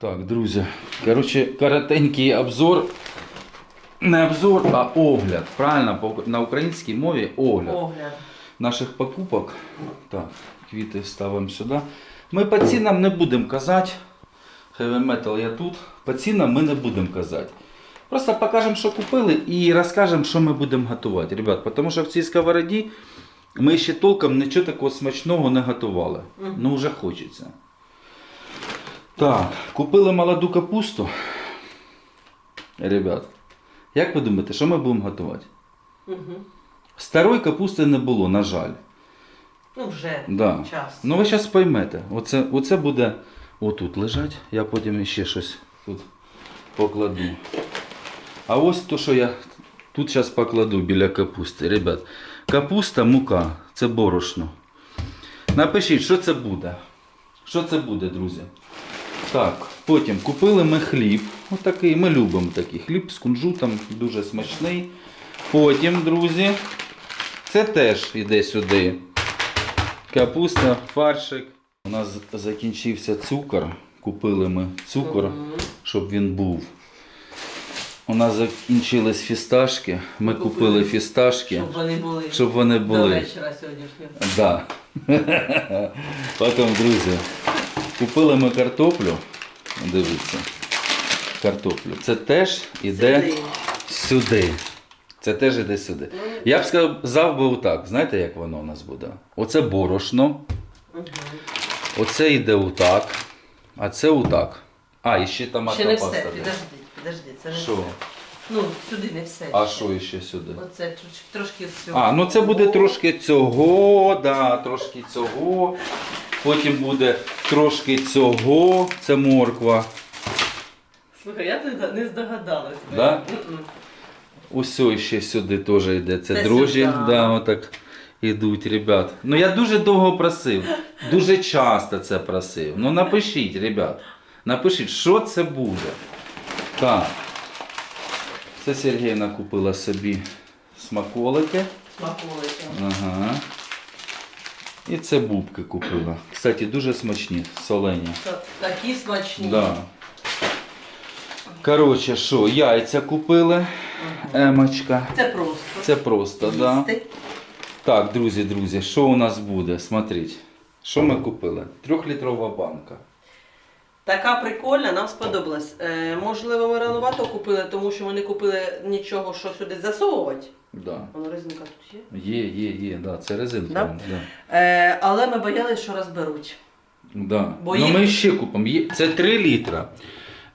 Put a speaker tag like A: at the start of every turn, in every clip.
A: Так, друзі, коротше, коротенький обзор. Не обзор, а огляд. Правильно, на українській мові огляд
B: Огляд.
A: наших покупок. Так, квіти ставимо сюди. Ми по цінам не будемо казати. Heavy Metal я тут. По цінам ми не будемо казати. Просто покажемо, що купили, і розкажемо, що ми будемо готувати. Ребят, тому що в цій сковороді ми ще толком нічого такого смачного не готували. Ну, вже хочеться. Так, купили молоду капусту. Ребят, як ви думаєте, що ми будемо готувати?
B: Угу.
A: Старої капусти не було, на жаль.
B: Ну вже
A: Да.
B: час.
A: Ну ви зараз поймете. Оце, оце буде отут лежать. Я потім ще щось тут покладу. А ось то, що я тут зараз покладу біля капусти. Ребят, капуста, мука, це борошно. Напишіть, що це буде. Що це буде, друзі? Так, потім купили ми хліб. Отакий, ми любимо такий хліб з кунжутом, дуже смачний. Потім, друзі, це теж йде сюди. Капуста, фаршик. У нас закінчився цукор. Купили ми цукор, щоб він був. У нас закінчились фісташки. Ми
B: Купили.
A: купили фісташки,
B: Щоб вони були
A: щоб вони
B: до вечора сьогоднішнього.
A: Да. Потім, друзі, купили ми картоплю. Дивіться. Картоплю. Це теж іде
B: Сюди.
A: сюди. Це теж іде сюди. Я б сказав би отак. Знаєте, як воно у нас буде? Оце борошно. Оце йде отак. А це отак. А, і ще томатна
B: Ще не
A: паста.
B: все. Підожди, підожди, це не
A: Що?
B: все. Ну, сюди не все.
A: А
B: ще.
A: що ще сюди?
B: Оце трошки, трошки всього.
A: А, ну це буде трошки цього, да, трошки цього. Потім буде трошки цього. Це морква.
B: Слухай, я не, не здогадалась.
A: Да? Усе ще сюди теж йде. Це
B: Це
A: дрожжі.
B: сюди.
A: Да, отак ідуть, ребят. Ну я дуже довго просив. Дуже часто це просив. Ну напишіть, ребят. Напишіть, що це буде. Так. Це Сергійна купила собі смаколики.
B: Смаколики.
A: Ага. І це бубки купила. Кстати, дуже смачні, солені.
B: Такі смачні.
A: Да. Коротше, що, яйця купили. Емочка.
B: Це просто.
A: Це просто, да. Так, друзі, друзі, що у нас буде? Смотрите. Що ми купили? Трьохлітрова банка.
B: Така прикольна, нам сподобалась. Е, можливо, ми ранувато купили, тому що ми не купили нічого, що сюди засовувати.
A: Да.
B: Воно резинка тут є.
A: Є, є, є, да, це резинка.
B: Да?
A: Да.
B: Е, але ми боялись, що розберуть.
A: Да.
B: Бо
A: ну
B: їх-
A: ми ще купимо. Є- Це 3 літра.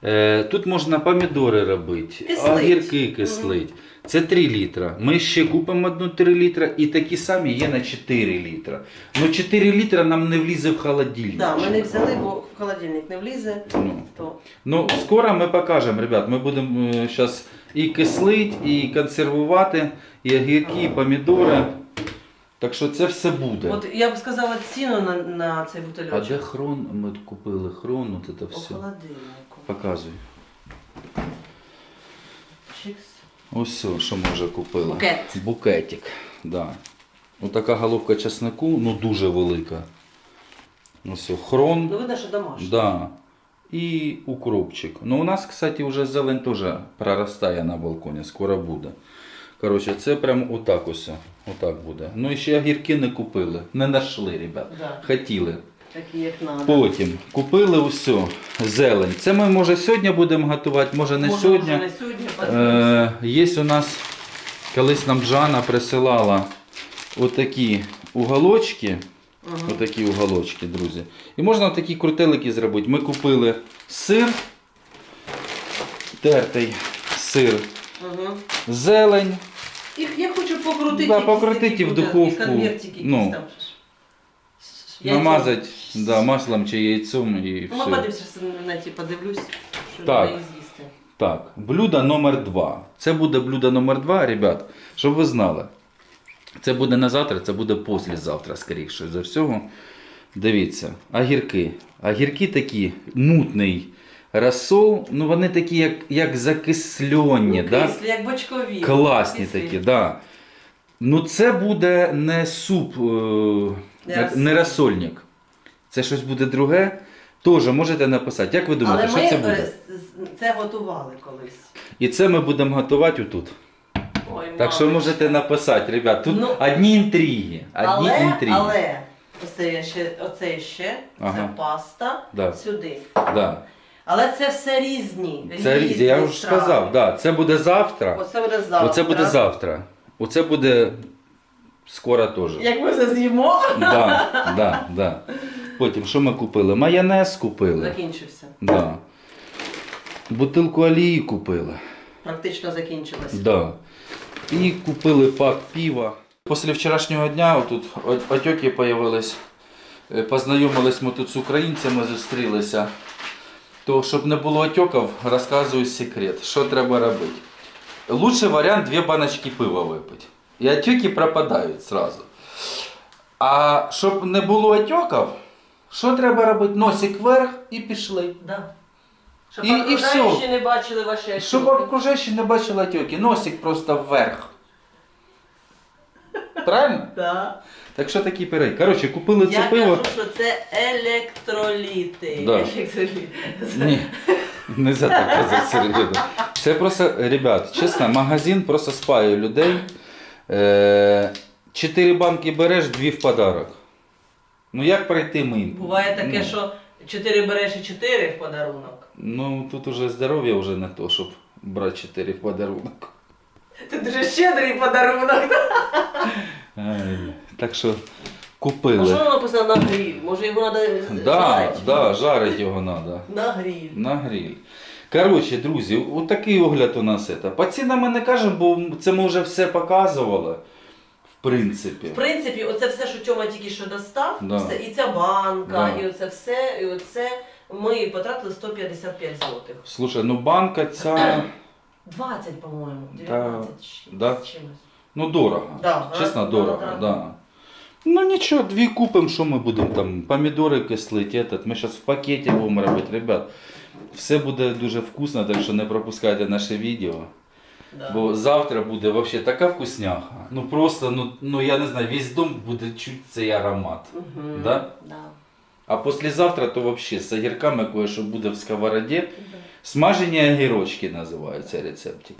A: Е, тут можна помідори робити,
B: Кислить.
A: огірки кислить. Це 3 літра. Ми ще купимо одну 3 літра і такі самі є на 4 літра. Ну 4 літра нам не влізе в холодильник.
B: Так, да, ми не взяли, бо в холодильник не влізе.
A: Ну.
B: То
A: Ну, скоро ми покажемо, ребят. Ми будемо зараз і кислить, і консервувати, і огірки, і помідори. Так що це все буде.
B: от я б сказала ціну на, на цей
A: А
B: бутильочок.
A: де хрон? Ми купили хрон, от це
B: У
A: все.
B: холодильнику.
A: Показуй.
B: Чикс.
A: Ось все, що ми вже купили.
B: Букет.
A: Букетик. Да. Ось така головка чеснику, ну дуже велика. Ось все, хрон.
B: Ну видно, що домашнє.
A: Да. І укропчик. Ну у нас, кстати, вже зелень теж проростає на балконі, скоро буде. Коротше, це прям отак ось. Отак буде. Ну і ще огірки не купили. Не знайшли, ребят.
B: Да.
A: Хотіли.
B: Такі, як надо.
A: Потім купили усе. Зелень. Це ми може сьогодні будемо готувати, може не
B: Може,
A: сьогодні.
B: вже не сьогодні.
A: Е, є у нас, колись нам Джана присилала отакі уголочки.
B: Мгм.
A: Отакі уголочки, друзі. І можна такі крутелики зробити. Ми купили сир, тертий сир,
B: Мгм.
A: зелень.
B: Їх я хочу покрутити.
A: Да, покрутити в духовку. Ну, Намазати да, маслом чи яйцем і
B: Ну,
A: все.
B: подивимося, в неті подивлюсь, що
A: Так.
B: з'їсти.
A: Так, блюдо номер два. Це буде блюдо номер два, ребят, щоб ви знали. Це буде не завтра, це буде післязавтра, скоріше за всього. Дивіться, огірки. Огірки такі, мутний розсол, ну вони такі, як, як закислені.
B: Ну,
A: да?
B: кислі, як бочкові.
A: Класні
B: Кислі.
A: такі, да. Ну це буде не суп, е,
B: Не
A: не розсольник. Це щось буде друге. Теж можете написати. Як ви думаєте,
B: Але
A: що це
B: е,
A: буде?
B: це готували колись.
A: І це ми будемо готувати отут.
B: Ой,
A: Так що
B: мамочка.
A: можете написати, ребят. Тут
B: Ну,
A: одні інтриги. Одні
B: Але,
A: інтриги.
B: але оце я ще, оце ще,
A: Ага.
B: це паста
A: Да.
B: сюди.
A: Да.
B: Але це все різні.
A: Це
B: різні
A: я вже
B: страви.
A: сказав, да. це буде завтра.
B: Оце буде завтра.
A: Оце буде завтра. Оце буде скоро теж.
B: Як ми це з'їмо,
A: Да, да, да. Потім що ми купили? Майонез купили.
B: закінчився.
A: Да. Бутилку олії купили.
B: Практично закінчилось.
A: Да. І купили пак пива. Після вчорашнього дня тут отеки з'явились. Е, Познайомились ми тут з українцями, зустрілися. То, щоб не було отеків, розказую секрет, що треба робити. Лучший варіант дві баночки пива випити. І отеки пропадають зразу. А щоб не було отеків, що треба робити? Носик вверх і пішли.
B: Да. Щоб
A: І- і
B: окружаючі
A: всьо.
B: не бачили ваші
A: Щоб окружаючі не бачили отеки, носик просто вверх. Правильно?
B: Да.
A: Так що такі пироги. Коротше, купили це
B: Я
A: пиво.
B: кажу, що це електроліти.
A: Да.
B: Електроліти.
A: Ні, не за так казати серйозно. Це просто, ребят, чесно, магазин просто спаює людей. Е, Чотири банки береш, дві в подарок. Ну як пройти мимо?
B: Буває таке,
A: Ну,
B: що 4 береш і 4 в подарунок.
A: Ну тут уже здоров'я вже не то, щоб брати чотири в подарунок.
B: Це дуже щедрий подарунок.
A: Ай, Так що
B: А що
A: купили.
B: воно написано на гриль? Може його треба
A: Да, да, жарить його треба.
B: На гриль.
A: На гриль. Коротше, друзі, отакий огляд у нас це. По цінам ми не кажемо, бо це ми вже все показували. В принципі.
B: В принципі, оце все, що Тьома тільки що достав,
A: Да.
B: все, і ця банка,
A: Да.
B: і оце все, і оце ми потратили 155 злотих.
A: Слушай, ну банка ця
B: 20, по-моєму, 19 чи-
A: Да.
B: з чимось.
A: ну дорого.
B: Да,
A: Чесно,
B: да,
A: дорого,
B: да,
A: да.
B: да.
A: Ну нічого, дві купимо, що ми будемо там, помідори кислить, этот. Ми зараз в пакеті будемо робити, ребят. Все буде дуже вкусно, так що не пропускайте наше відео.
B: Да.
A: Бо завтра буде вообще така вкусняха. Ну просто, ну, ну я не знаю, весь дом буде чути цей аромат.
B: Мгм.
A: Да?
B: Да.
A: А послезавтра то вообще з огірками кое-що буде в сковороді.
B: Да.
A: Смажені огірочки називається рецептик.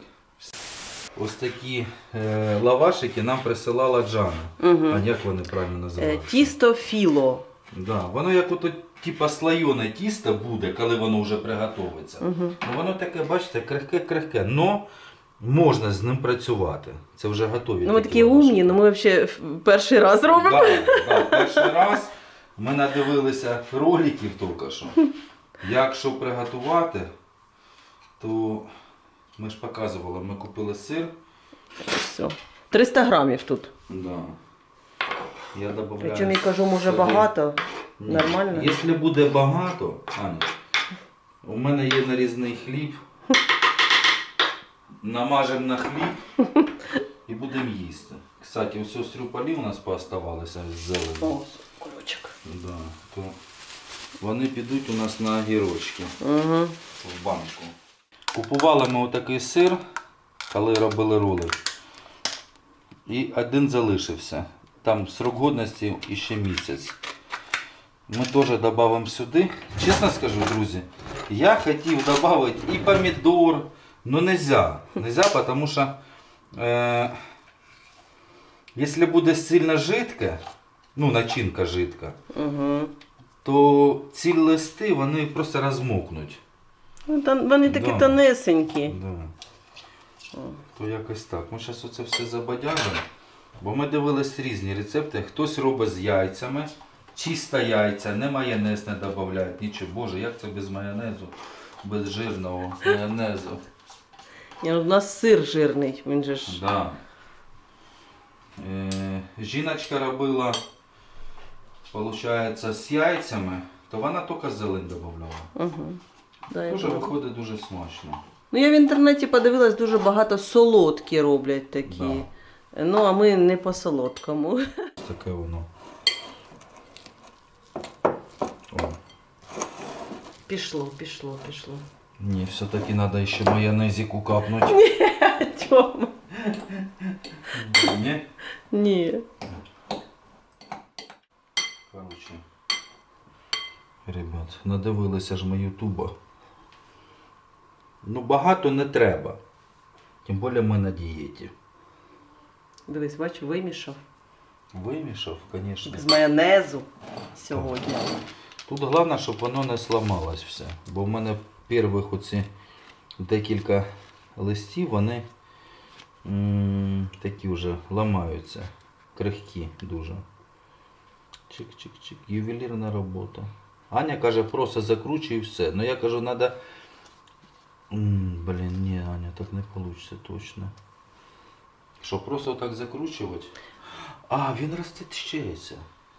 A: Ось такі е, лавашики нам присилала Джана.
B: Мгм.
A: А як вони правильно
B: Е,
A: називаються?
B: Тісто філо.
A: Да, воно як ото типа слоєне тісто буде, коли воно вже приготовиться.
B: Угу.
A: Ну воно таке, бачите, крихке-крихке, но можна з ним працювати. Це вже готові.
B: Ну ми
A: такі
B: такі умні, ну ми взагалі перший раз робимо.
A: Да, да, перший раз ми надивилися роликів тільки що. Як що приготувати, то ми ж показували, ми купили сир.
B: Все. 300 грамів тут.
A: Да. Я добавляю.
B: Причому я кажу, може
A: сюди.
B: багато.
A: Ні.
B: Нормально?
A: Якщо буде багато, Аня, у мене є нарізний хліб. Намажемо на хліб і будемо їсти. Кстати, ось стрюпалі у нас пооставалися з зелені.
B: О, кульочок.
A: Да, то вони підуть у нас на огірочки
B: Угу.
A: в банку. Купували ми отакий сир, коли робили роли. І один залишився. Там срок годності ще місяць. Ми теж додамо сюди. Чесно скажу, друзі, я хотів додати і помідор, но нельзя. Нельзя, тому що е, якщо буде сильно жидке, ну начинка жидка,
B: Угу.
A: то ці листи вони просто розмокнуть.
B: Ну, та, вони такі
A: Да.
B: тонесенькі.
A: Да. То якось так. Ми зараз оце все забадяжимо. Бо ми дивились різні рецепти. Хтось робить з яйцями, чисто яйця, не майонез не додають, нічого. Боже, як це без майонезу, без жирного майонезу.
B: Ні, ну, У нас сир жирний, він же ж.
A: Да. Е, жіночка робила, виходить, з яйцями, то вона тільки зелень додавала.
B: Угу. Да, я
A: Дуже
B: бачу.
A: виходить дуже смачно.
B: Ну я в інтернеті подивилась, дуже багато солодкі роблять такі.
A: Да.
B: Ну, а ми не по солодкому.
A: Таке воно. О.
B: Пішло, пішло, пішло.
A: Ні, все-таки треба ще майонезику капнути.
B: Тьома.
A: Ні?
B: Ні.
A: Короче. Ребят, надивилися ж ми Ютуба. Ну, багато не треба. Тим більше ми на дієті.
B: Дивись, бач, вимішав.
A: Вимішав, звісно.
B: Без майонезу сьогодні.
A: Тут головне, щоб воно не сламалось все. Бо в мене перших оці декілька листів, вони такі вже ламаються. Крихкі дуже. Чик-чик-чик. Ювелірна робота. Аня каже, просто закручуй і все. Ну я кажу, треба. Блін, ні, Аня, так не вийде точно. Що, просто так закручувати? А, він розтечеться.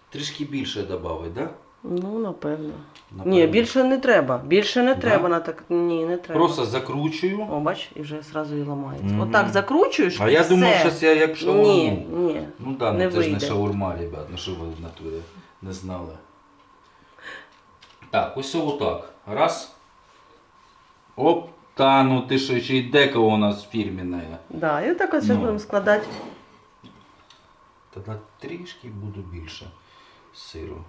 A: Трішки більше додати, так? Да?
B: Ну, напевно.
A: Напевно.
B: Ні, більше не треба. Більше не
A: Да?
B: треба на так. Ні, не треба.
A: Просто закручую.
B: О, бач, і вже одразу і ламається.
A: Мгм.
B: Отак закручуєш.
A: А
B: і
A: я
B: все.
A: думав, що я як шаурму.
B: ні.
A: Ну да,
B: не
A: ну це ж не шаурма, ребят, ну що ви в натурі не знали. Так, ось отак. Раз. Оп, та ну ти що, ще й дека у нас фірмінна.
B: Да, і от зараз
A: Ну.
B: будемо складати.
A: Тоді трішки буду більше сиру.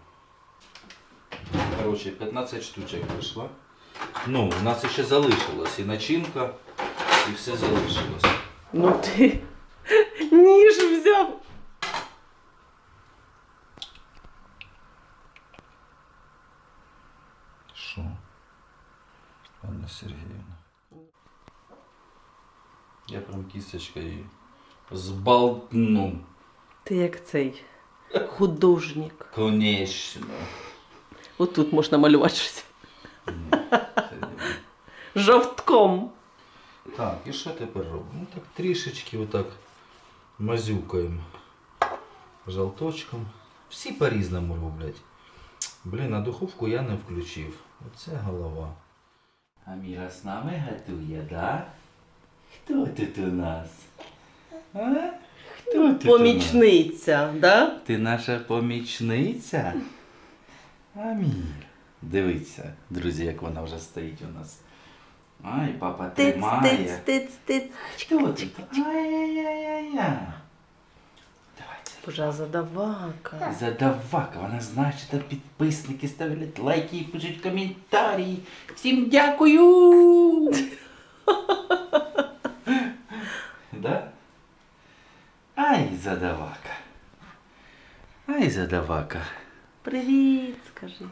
A: Коротше, 15 штучок вийшло. Ну, у нас ще залишилось і начинка, і все залишилось.
B: Ну ти ніж взяв.
A: Що? Анна Сергіївна. Я прям кісточкою збалтну.
B: Ти як цей художник.
A: Конечно.
B: Отут можна малювати щось. Жовтком.
A: Так, і що тепер робимо? Ну так трішечки отак мазюкаємо жовточком. Всі по-різному роблять. Блін, а духовку я не включив. Оце голова. Аміра з нами готує, да? Хто тут у нас? А? Хто тут
B: Помічниця, да?
A: Ти наша помічниця? Амір. Дивіться, друзі, як вона вже стоїть у нас. Ай, папа тримає.
B: тиць, тиць, тиць.
A: Хто тут? Ай-яй-яй-яй. Давайте.
B: Боже, задавака.
A: Задавака, вона знає, що там підписники ставлять лайки і пишуть коментарі. Всім дякую! да? Ай, задавака. Ай, задавака.
B: Привіт, скажи.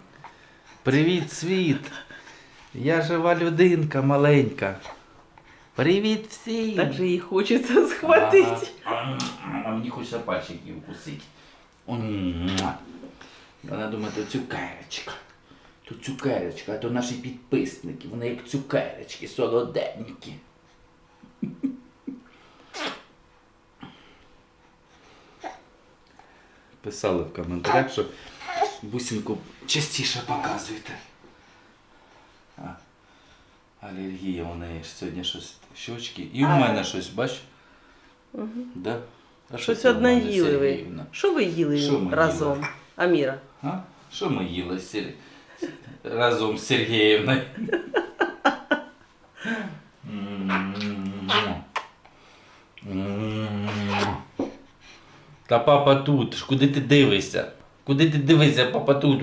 A: Привіт, світ! Я жива людинка маленька. Привіт всім!
B: Так же їй хочеться схватити.
A: А мені хочеться пальчики укусити. Вона думає, то цукерочка. То цукерочка, а то наші підписники. Вони як цукерочки, солоденькі. Писали в коментарях, що бусинку частіше показуйте. А, алергія у неї ж сьогодні щось щочки. І у мене щось, бач? Да? А
B: Щось
A: це в
B: одне
A: мене,
B: їли ви.
A: Сергіївна?
B: Що ви їли
A: Що ми
B: разом? Аміра.
A: А? Що ми їли з Сер... разом з Сергіївною? Та папа тут. ж Куди ти дивишся? Куди ти дивишся, папа тут?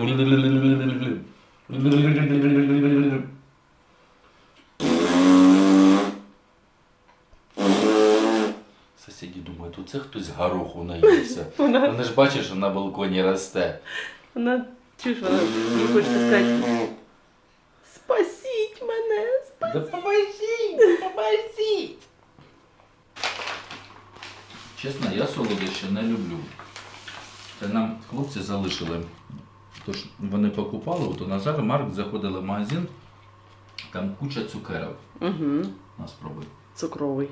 A: Сусіді думають, оце хтось гороху наївся.
B: Вона-
A: Вони ж бачать, що на балконі росте.
B: Вона чуєш, вона їй хочеться сказати. Спасіть мене! Спасіть!
A: Допоможіть! Допоможіть! Чесно, я солодощі не люблю. Це нам хлопці залишили. Тож вони покупали, от у Назар Марк заходили в магазин, там куча цукерок.
B: Угу.
A: На спробуй.
B: Цукровий.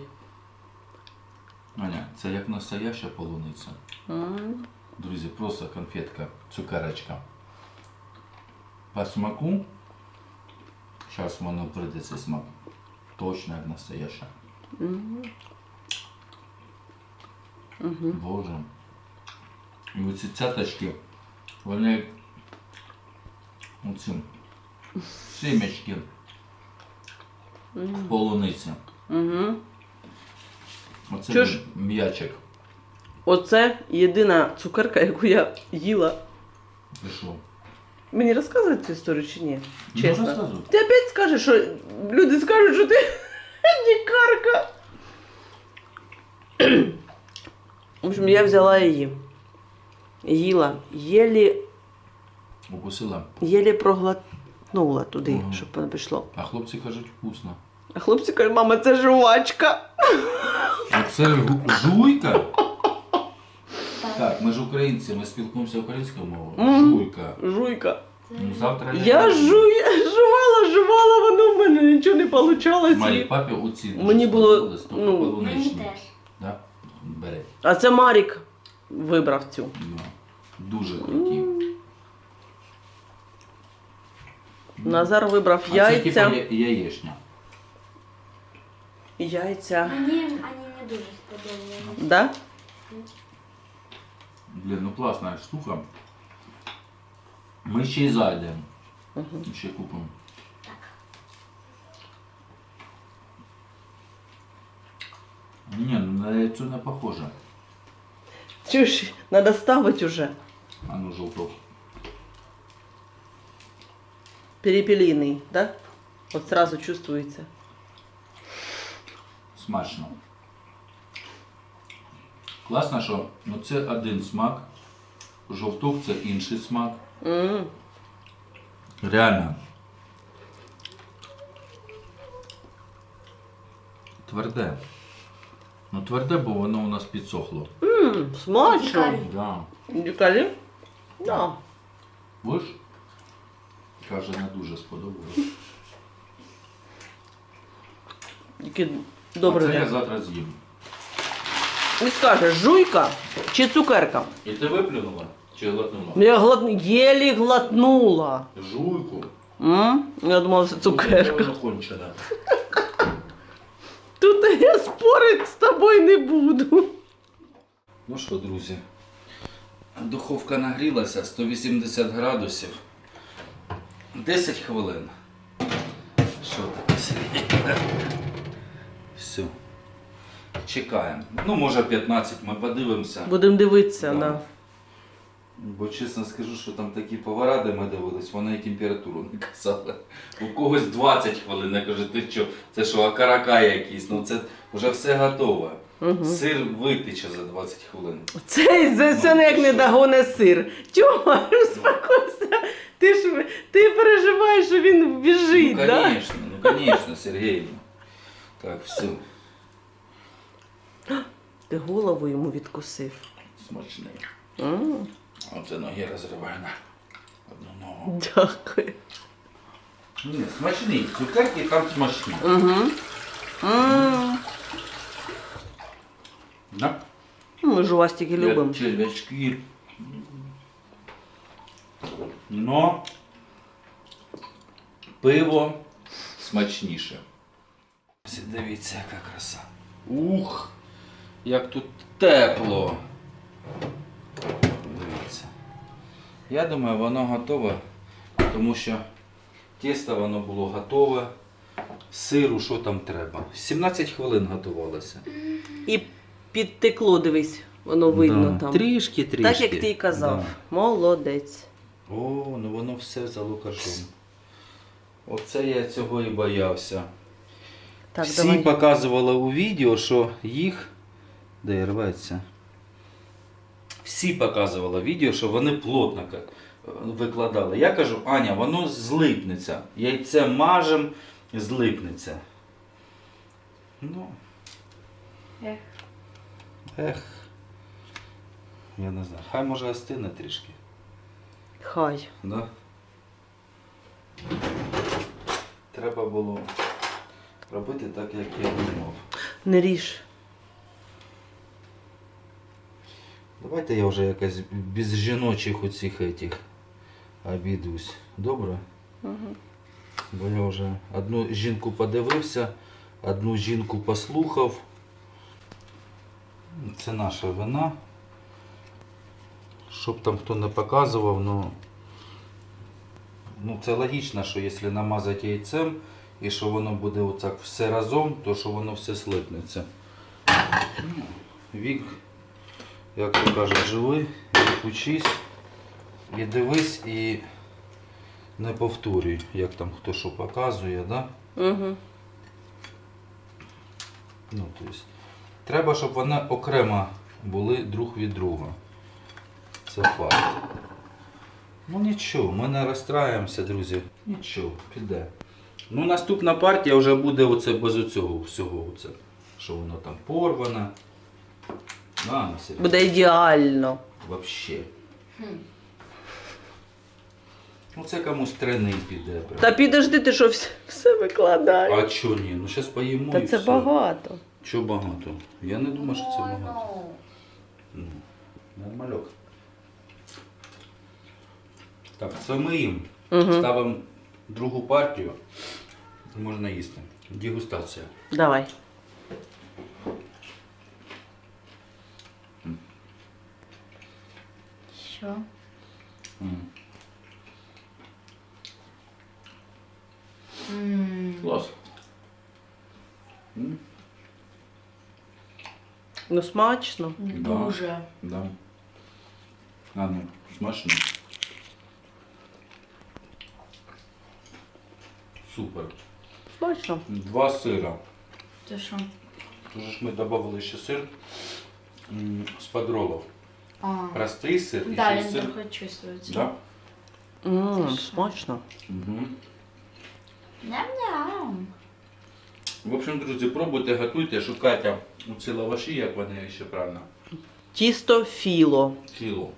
A: Аня, це як настояща полуниця.
B: М.
A: Друзі, просто конфетка, цукерочка. По смаку, зараз воно прийде цей смак. Точно як настояща.
B: Мгм. Мгм.
A: Боже. І оці цяточки, вони оці семечки
B: Мгм.
A: полуниці.
B: Мгм.
A: Оце
B: Чого
A: м'ячик.
B: Оце єдина цукерка, яку я їла.
A: Пішов.
B: Мені розказувати цю історію чи ні?
A: Ну,
B: Чесно.
A: розказуй.
B: ти опять скажеш, що люди скажуть, що ти дікарка. В общем, я взяла її. Їла. Єлі,
A: Укусила.
B: єлі проглотнула туди,
A: Ага.
B: щоб воно пішло.
A: А хлопці кажуть, вкусно.
B: А хлопці кажуть, мама, це жувачка.
A: А це гу- жуйка? Так, ми ж українці, ми спілкуємося українською мовою.
B: Мгм.
A: Жуйка.
B: Жуйка.
A: Ну, завтра
B: Я жуя, жувала, жувала, воно в мене нічого не вийшло.
A: Марі, папі оці дуже
B: Мені було,
A: сподобались, то
B: ну.
C: Мені теж.
A: Да? Бери.
B: А це Марік вибрав цю.
A: Да. Дуже круті.
B: Назар вибрав
A: А це
B: яйця.
A: типа я- яєчня.
B: Яйця.
C: Мені вони не дуже сподобалися.
B: Да?
A: Блін, ну класна штука. Ми ще й зайдемо.
B: Мгм.
A: Ще купимо. Ні, ну на яйцо не похоже.
B: Чуєш, треба ставити вже.
A: А ну жовток.
B: Перепелиний, да? От сразу чувствується.
A: Смачно. Класно, що ну, це один смак. Жовток це інший смак.
B: М.
A: Реально. Тверде. Ну тверде, бо воно у нас підсохло.
B: М, смачно.
C: Дікарі.
A: Да.
B: Дікарі? Да.
A: Будеш? Каже, не дуже сподобалось.
B: Тільки добре.
A: А це я
B: день.
A: завтра з'їм.
B: І скажеш, жуйка чи цукерка?
A: І ти виплюнула? Чи глотнула?
B: Я глот... єлі глотнула.
A: Жуйку.
B: М? Я думала, це цукерка.
A: Кончена.
B: Тут я спорити з тобою не буду.
A: Ну що, друзі, духовка нагрілася 180 градусів. 10 хвилин. Що таке? Все. Чекаємо. Ну, може 15 ми подивимося.
B: Будемо дивитися,
A: Да.
B: да.
A: Бо чесно скажу, що там такі повара, де ми дивились, вони і температуру не казали. У когось 20 хвилин. Я кажу, ти що, це що, акарака якийсь? Ну це вже все готове.
B: Угу.
A: Сир витече за 20 хвилин.
B: Це, це, це не як не догоне сир. Тьома, успокойся. Ти ж ти переживаєш, що він біжить,
A: ну,
B: да?
A: конечно, ну, конечно, Сергеевна. Так, все,
B: Ти голову йому відкусив.
A: смачний.
B: М,
A: Оце ноги розриває на одну ногу.
B: Дякую.
A: Ні, смачний. Цукерки там смачні.
B: Угу. М,
A: Да?
B: Ми ж у вас тільки любимо.
A: Червячки. Но пиво смачніше. Всі Дивіться, яка краса. Ух! Як тут тепло. Я думаю, воно готове, тому що тісто воно було готове. Сиру, що там треба. 17 хвилин готувалося.
B: І підтекло, дивись, воно видно
A: Да.
B: там.
A: Трішки, трішки.
B: Так як ти й казав. Молодець.
A: О, ну воно все взяло кажом. Оце я цього і боявся.
B: Так,
A: Всі
B: давай.
A: показували у відео, що їх. Де рветься? Всі показували відео, що вони плотно викладали. Я кажу, Аня, воно злипнеться. Яйце мажем, злипнеться. Ну,
C: Ех.
A: ех. Я не знаю. Хай може остине трішки.
B: Хай.
A: Да? Треба було робити так, як я думав.
B: Не ріж.
A: Давайте я вже якось без жіночих оцих этих обійдусь. Добре?
B: Угу.
A: Бо я вже одну жінку подивився, одну жінку послухав. Це наша вина. Щоб там хто не показував, ну, ну це логічно, що якщо намазати яйцем і що воно буде отак все разом, то що воно все слипнеться. Ну, Вік, як то кажуть, живи, учись, і дивись, і не повторюй, як там хто що показує, да?
B: Угу.
A: Ну, то есть, треба, щоб вони окремо були друг від друга. Це факт. Ну нічого, ми не розстраємося, друзі. Нічого, піде. Ну, наступна партія вже буде оце без оцього всього. Оце, що воно там порване. Да, на серйозно.
B: Буде ідеально.
A: Вообще. Ну це комусь трени піде. прям.
B: Та підожди, ти що все, все викладаєш.
A: А чо ні? Ну зараз поїмо
B: Та
A: і
B: це
A: все.
B: багато.
A: Чого багато? Я не думаю, що це багато.
C: ну.
A: Ну, Нормальок. Так, це ми їм.
B: Угу.
A: Ставимо другу партію. Можна їсти. Дегустація.
B: Давай.
C: Що?
A: М. Клас. М,
B: Ну смачно.
C: Дуже.
A: Да. А ну, смачно. Супер.
B: Смачно.
A: Два сира.
C: Це що?
A: Же ж ми додали ще сир м, з подролов.
C: А.
A: Простий сир і
C: Да,
A: ще сир. Да?
B: Ммм,
C: Це що?
B: смачно.
A: Угу.
C: Ням-ням.
A: В общем, друзі, пробуйте, готуйте, шукайте у ці лаваші, як вони ще правильно.
B: Тісто філо.
A: Кіло.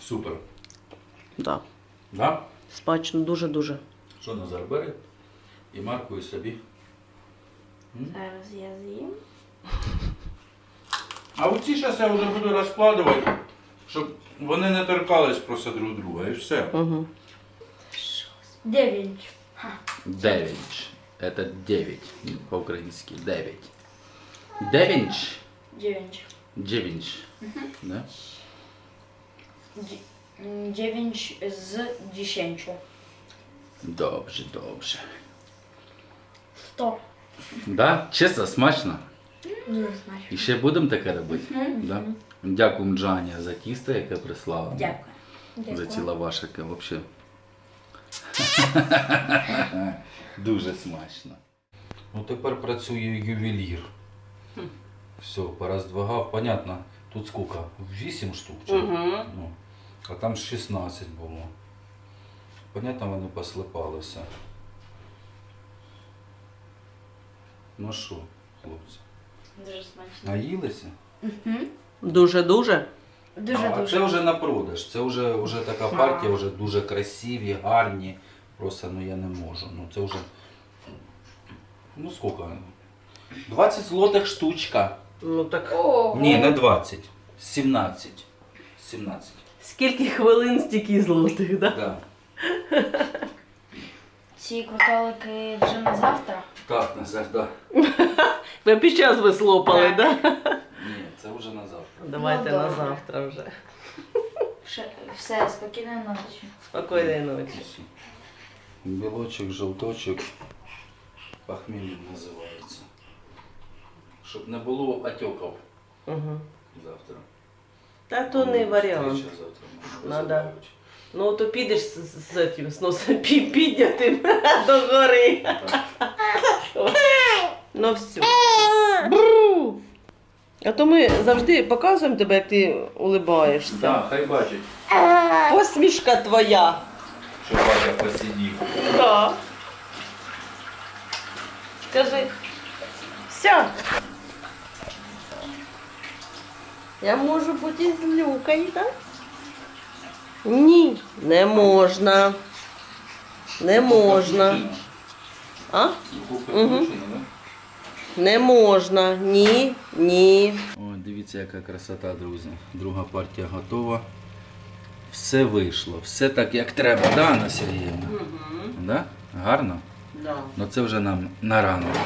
A: Супер.
B: Да.
A: Да?
B: Смачно, дуже-дуже.
A: Що Назар бери? І Марку, і собі.
C: Зараз я з'їм.
A: А оці зараз я вже буду розкладувати, щоб вони не торкались просто друг друга. І все.
B: Угу.
C: Дев'ять.
A: Дев'ять. Це дев'ять. По-українськи дев'ять. Дев'ять.
C: Дев'ять.
A: Дев'ять. Да?
C: Дев'ять з десятью.
A: Добре, добре.
C: Сто.
A: Да? Чесно, смачно.
C: Дуже смачно.
A: І ще будемо таке робити?
C: Мгм.
A: Да? Дякуємо Джані за тісто, яке прислала.
C: Дякую.
A: За ці лавашики. Вообще. Дуже смачно. Ну тепер працює ювелір. Все, пороздвигав. Понятно, тут скільки? 8 штук? Чи?
B: Угу.
A: Ну, а там 16 було. Понятно, вони послипалися. Ну що, хлопці,
C: Дуже смачно.
A: наїлися?
C: Мгм.
B: Дуже-дуже.
C: Дуже
A: а,
C: дуже.
A: Це вже на продаж. Це вже, вже така партія, вже дуже красиві, гарні. Просто ну я не можу. Ну це вже. Ну скільки? 20 злотих штучка.
B: Ну так.
C: Ого.
A: Ні, не 20. 17. 17.
B: Скільки хвилин, стільки злотих, да?
A: Да.
C: Ці круталики вже на завтра.
A: Так, Назар, да.
B: Ви під час ви слопали,
C: Так.
B: да?
A: Ні, це вже на завтра.
B: Давайте
C: Ну,
B: на
C: добре.
B: завтра вже.
C: Все, все спокійної ночі.
B: Спокійної ночі.
A: Білочок, жовточок. Похмілля називається. Щоб не було отеків
B: Угу.
A: завтра.
B: Та то не варіант.
A: Встреча завтра
B: Надо.
A: визивають.
B: Ну то підеш з, з, з, цим, з носом пі- піднятим до гори.
A: Так.
B: Ну все. Бру. А то ми завжди показуємо тебе, як ти улибаєшся.
A: Да, хай бачить,
B: Посмішка твоя.
A: що Ваня посидів.
B: Да. Скажи. Все. Я можу бути з Люкою, так? Ні, не можна. Не можна. А?
A: Духовка
B: Мгм.
A: включена, да?
B: Не можна. Ні, ні.
A: Ой, дивіться, яка красота, друзі. Друга партія готова. Все вийшло, все так, як треба, да, Анна Сергіївна?
B: Угу.
A: Да? Гарно?
B: Да.
A: Ну це вже нам на ранок.